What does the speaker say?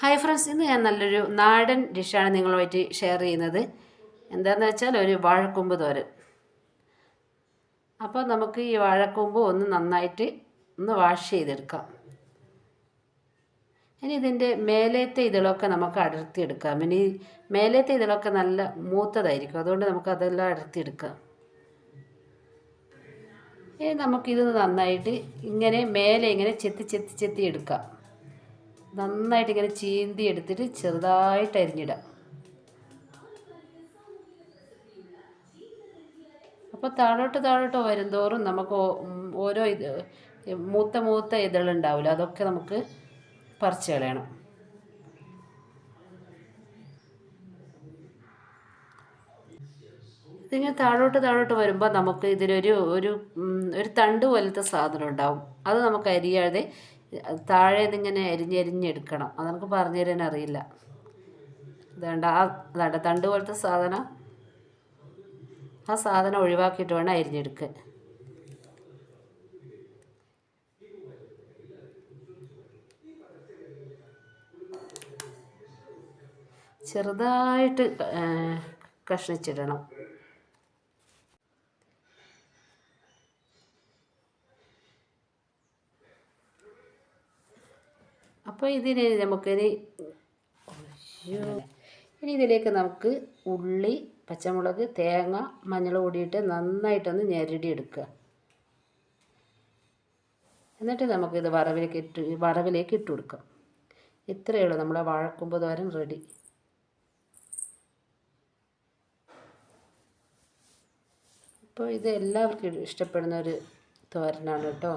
Hi friends ഇന്ന് ഞാൻ നല്ലൊരു നാടൻ ഡിഷാണ് നിങ്ങളുമായിട്ട് ഷെയർ ചെയ്യുന്നത്. എന്താണെന്ന് വെച്ചാൽ ഒരു വാഴക്കൊമ്പ് തോരൻ. അപ്പോൾ നമുക്ക് ഈ വാഴക്കൊമ്പ് ഒന്ന് നന്നായിട്ട് ഒന്ന് വാഷ് ചെയ്തെടുക്കാം. ഇനി ഇതിന്റെ മേലേത്തെ ഇതളൊക്കെ നമുക്ക് അടർത്തിയെടുക്കാം. ഇനി മേലേത്തെ ഇതളൊക്കെ നല്ല മൂത്തതായിരിക്കും. അതുകൊണ്ട് നമുക്ക് അതെല്ലാം അടർത്തിയെടുക്കാം. ഇനി നമുക്കിത് നന്നായിട്ട് ഇങ്ങനെ മേലെ ഇങ്ങനെ ചെത്തി ചെത്തി ചെത്തി എടുക്കാം. നന്നായിട്ട് ഇങ്ങനെ ചീന്തി എടുത്തിട്ട് ചെറുതായിട്ട് അരിഞ്ഞിടാം. അപ്പോൾ താഴോട്ട് താഴോട്ട് വരുന്തോറും നമുക്ക് ഓരോ ഇത് മൂത്ത മൂത്ത ഇതളുണ്ടാവില്ല അതൊക്കെ നമുക്ക് പറിച്ച് കളയണം. ഇതിങ്ങനെ താഴോട്ട് താഴോട്ട് വരുമ്പോൾ നമുക്ക് ഇതിലൊരു ഒരു ഒരു തണ്ട് പോലത്തെ സാധനം ഉണ്ടാവും. അത് നമുക്ക് അരിയാതെ താഴെ ഇതിങ്ങനെ എരിഞ്ഞെരിഞ്ഞെടുക്കണം. അത് നമുക്ക് പറഞ്ഞു തരാൻ അറിയില്ല. ഇതേണ്ട ആ അതാണ്ട തണ്ട് പോലത്തെ സാധനം. ആ സാധനം ഒഴിവാക്കിയിട്ട് വേണം അരിഞ്ഞെടുക്ക്. ചെറുതായിട്ട് കഷ്ണിച്ചിടണം. അപ്പോൾ ഇതിന് നമുക്കിത് ഇനി ഇതിലേക്ക് നമുക്ക് ഉള്ളി പച്ചമുളക് തേങ്ങ മഞ്ഞൾ കൂടിയിട്ട് നന്നായിട്ടൊന്ന് ഞെരടി എടുക്കുക എന്നിട്ട് നമുക്കിത് വറവിലേക്ക് ഇട്ട് വറവിലേക്ക് ഇട്ട് കൊടുക്കാം. ഇത്രയേ ഉള്ളൂ. നമ്മളെ വാഴക്കൊമ്പ് തോരൻ റെഡി അപ്പോൾ ഇത് എല്ലാവർക്കും ഇഷ്ടപ്പെടുന്ന ഒരു തോരനാണ് കേട്ടോ.